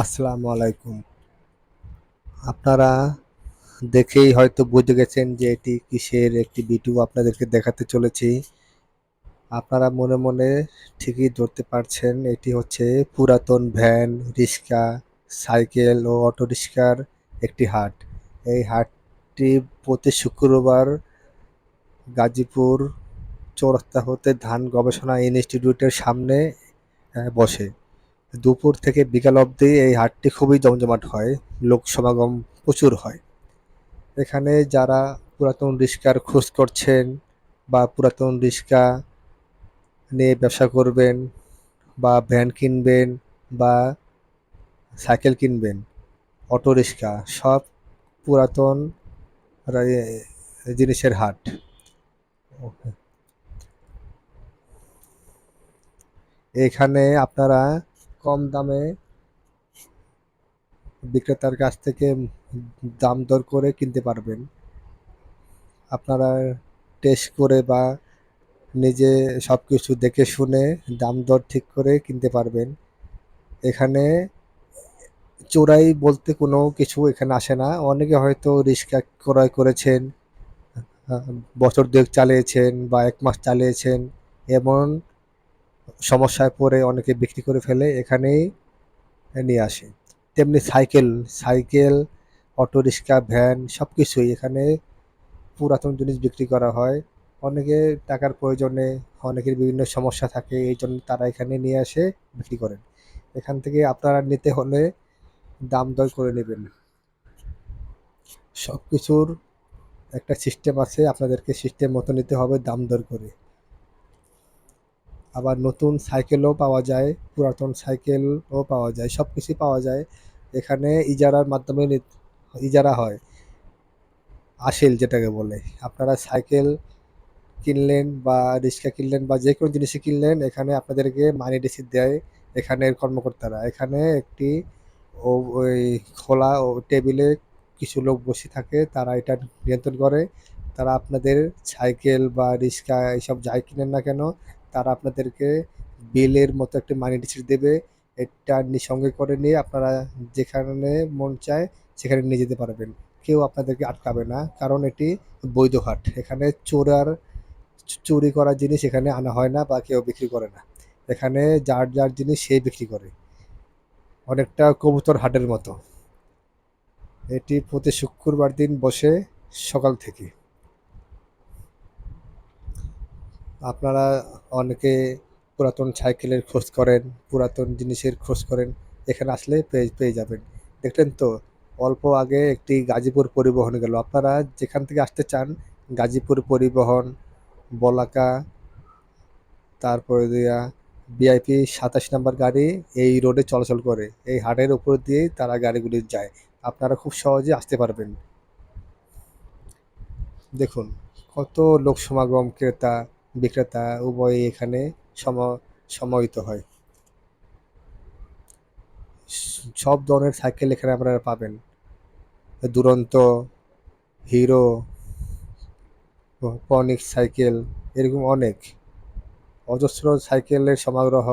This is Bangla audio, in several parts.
আসসালামু আলাইকুম। আপনারা দেখেই হয়তো বুঝে গেছেন যে এটি কিসের একটি ভিডিও আপনাদেরকে দেখাতে চলেছি। আপনারা মনে মনে ঠিকই ধরতে পারছেন, এটি হচ্ছে পুরাতন ভ্যান, রিক্সা, সাইকেল ও অটো রিক্সার একটি হাট। এই হাটটি প্রতি শুক্রবার গাজীপুর চৌরাস্তা হতে ধান গবেষণা ইনস্টিটিউটের সামনে বসে। দুপুর থেকে বিকাল অবধি এই হাটটি খুবই জমজমাট হয়, লোক সমাগম প্রচুর হয়। এখানে যারা পুরাতন রিক্সার খোঁজ করছেন বা পুরাতন রিক্সা নিয়ে ব্যবসা করবেন বা ভ্যান কিনবেন বা সাইকেল কিনবেন, অটো রিক্সা সব পুরাতন জিনিসের হাট। এখানে আপনারা কম দামে বিক্রেতার কাছ থেকে দাম দর করে কিনতে পারবেন। আপনারা টেস্ট করে বা নিজে সব কিছু দেখে শুনে দাম দর ঠিক করে কিনতে পারবেন। এখানে চোরাই বলতে কোনো কিছু এখানে আসে না। অনেকে হয়তো রিক্সা ক্রয় করেছেন বছর দুয়েক চালিয়েছেন বা এক মাস চালিয়েছেন, এমন সমস্যায় পড়ে অনেকে বিক্রি করে ফেলে, এখানেই নিয়ে আসে। তেমনি cycle cycle, auto, rickshaw, van সব কিছুই এখানে পুরাতন জিনিস বিক্রি করা হয়। অনেকে টাকার প্রয়োজনে, অনেকের বিভিন্ন সমস্যা থাকে, এই জন্য তারা এখানে নিয়ে আসে, বিক্রি করেন। এখান থেকে আপনারা নিতে হলে দাম দর করে নেবেন। সব কিছুর একটা সিস্টেম আছে, আপনাদেরকে সিস্টেম মতো নিতে হবে দাম দর করে। আবার নতুন সাইকেলও পাওয়া যায়, পুরাতন সাইকেলও পাওয়া যায় সব কিছুই পাওয়া যায়। এখানে ইজারার মাধ্যমে ইজারা হয়। আসেল যেটাকে বলে। আপনারা সাইকেল কিনলেন বা রিক্সা কিনলেন বা যে কোনো জিনিসই কিনলেন, এখানে আপনাদেরকে মানি রিসিট দেয় এখানের কর্মকর্তারা। এখানে একটি ওই খোলা ও টেবিলে কিছু লোক বসে থাকে, তারা এটা নিয়ন্ত্রণ করে। তারা আপনাদের সাইকেল বা রিক্সা এইসব যাই কিনেন না কেন তারা আপনাদেরকে বিলের মতো একটা মানি রিসিট দেবে। এটা সঙ্গে করে নিয়ে আপনারা যেখানে মন চায় সেখানে নিয়ে যেতে পারবেন। কেউ আপনাদেরকে আটকাবে না, কারণ এটি বৈধ হাট এখানে চোরার, চুরি করা জিনিস এখানে আনা হয় না বা কেউ বিক্রি করে না। এখানে যার যার জিনিস সেই বিক্রি করে। অনেকটা কবুতর হাটের মতো। এটি প্রতি শুক্রবার দিন বসে সকাল থেকে। আপনারা অনেকে পুরাতন সাইকেলের খোঁজ করেন, পুরাতন জিনিসের খোঁজ করেন, এখানে আসলে পেয়ে পেয়ে যাবেন। দেখলেন তো, অল্প আগে একটি গাজীপুর পরিবহন গেল। আপনারা যেখান থেকে আসতে চান, গাজীপুর পরিবহন, বলাকা, তারপরে দিয়া ভিআইপি সাতাশ নাম্বার গাড়ি এই রোডে চলাচল করে। এই হাটের উপর দিয়েই তারা গাড়িগুলি যায়। আপনারা খুব সহজে আসতে পারবেন। দেখুন, কত লোক সমাগম, ক্রেতা বিক্রেতা উভয়ই এখানে সম, সমাহিত হয়। সব ধরনের সাইকেল এখানে আপনারা পাবেন। দুরন্ত, হিরো, পনিক সাইকেল, এরকম অনেক। অজস্র সাইকেলের সমারোহ,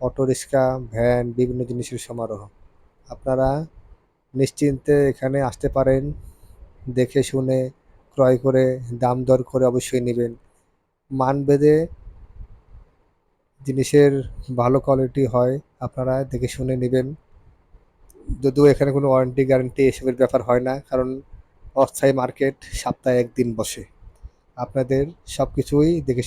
অটো রিক্সা, ভ্যান, বিভিন্ন জিনিসের সমারোহ। আপনারা নিশ্চিন্তে এখানে আসতে পারেন, দেখে শুনে ক্রয় করে, দাম দর করে অবশ্যই নেবেন। মানভেদে জিনিসের ভালো কোয়ালিটি হয়, আপনারা দেখে শুনে নেবেন। যদিও এখানে কোনো ওয়ারেন্টি গ্যারেন্টি এসবের ব্যাপার হয় না, কারণ অস্থায়ী মার্কেট সপ্তাহে একদিন বসে। আপনাদের সব কিছুই দেখে